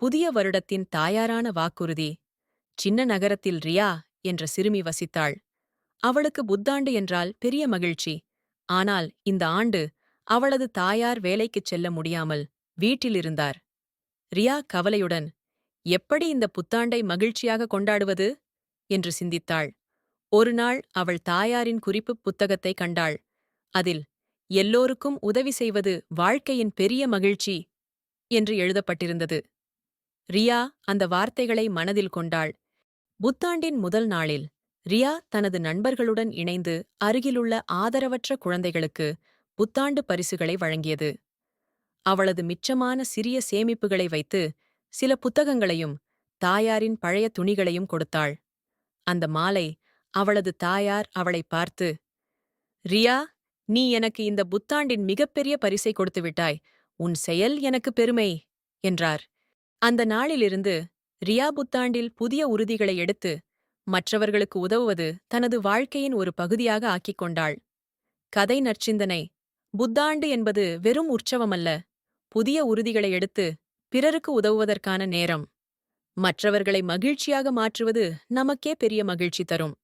புதிய வருடத்தின் தாயாரான வாக்குறுதி சின்ன நகரத்தில் ரியா என்ற சிறுமி வசித்தாள். அவளுக்கு புத்தாண்டு என்றால் பெரிய மகிழ்ச்சி. ஆனால் இந்த ஆண்டு அவளது தாயார் வேலைக்குச் செல்ல முடியாமல் வீட்டிலிருந்தார் ரியா கவலையுடன் எப்படி இந்த புத்தாண்டை மகிழ்ச்சியாக கொண்டாடுவது? என்று சிந்தித்தாள். ஒருநாள் அவள் தாயாரின் குறிப்புப் புத்தகத்தை கண்டாள். அதில் எல்லோருக்கும் உதவி செய்வது வாழ்க்கையின் பெரிய மகிழ்ச்சி என்று எழுதப்பட்டிருந்தது. ரியா அந்த வார்த்தைகளை மனதில் கொண்டாள். புத்தாண்டின் முதல் நாளில் ரியா தனது நண்பர்களுடன் இணைந்து அருகிலுள்ள ஆதரவற்ற குழந்தைகளுக்கு புத்தாண்டு பரிசுகளை வழங்கியது. அவளது மிச்சமான சிறிய சேமிப்புகளை வைத்து சில புத்தகங்களையும் தாயாரின் பழைய துணிகளையும் கொடுத்தாள். அந்த மாலை அவளது தாயார் அவளை பார்த்து ரியா நீ எனக்கு இந்த புத்தாண்டின் மிகப்பெரிய பரிசை கொடுத்துவிட்டாய் உன் செயல் எனக்கு பெருமை என்றார். அந்த நாளிலிருந்து ரியா புத்தாண்டில் புதிய உறுதிகளை எடுத்து மற்றவர்களுக்கு உதவுவது தனது வாழ்க்கையின் ஒரு பகுதியாக ஆக்கிக் கொண்டாள். கதை நற்சிந்தனை. புத்தாண்டு என்பது வெறும் உற்சவமல்ல புதிய உறுதிகளை எடுத்து பிறருக்கு உதவுவதற்கான நேரம். மற்றவர்களை மகிழ்ச்சியாக மாற்றுவது நமக்கே பெரிய மகிழ்ச்சி தரும்.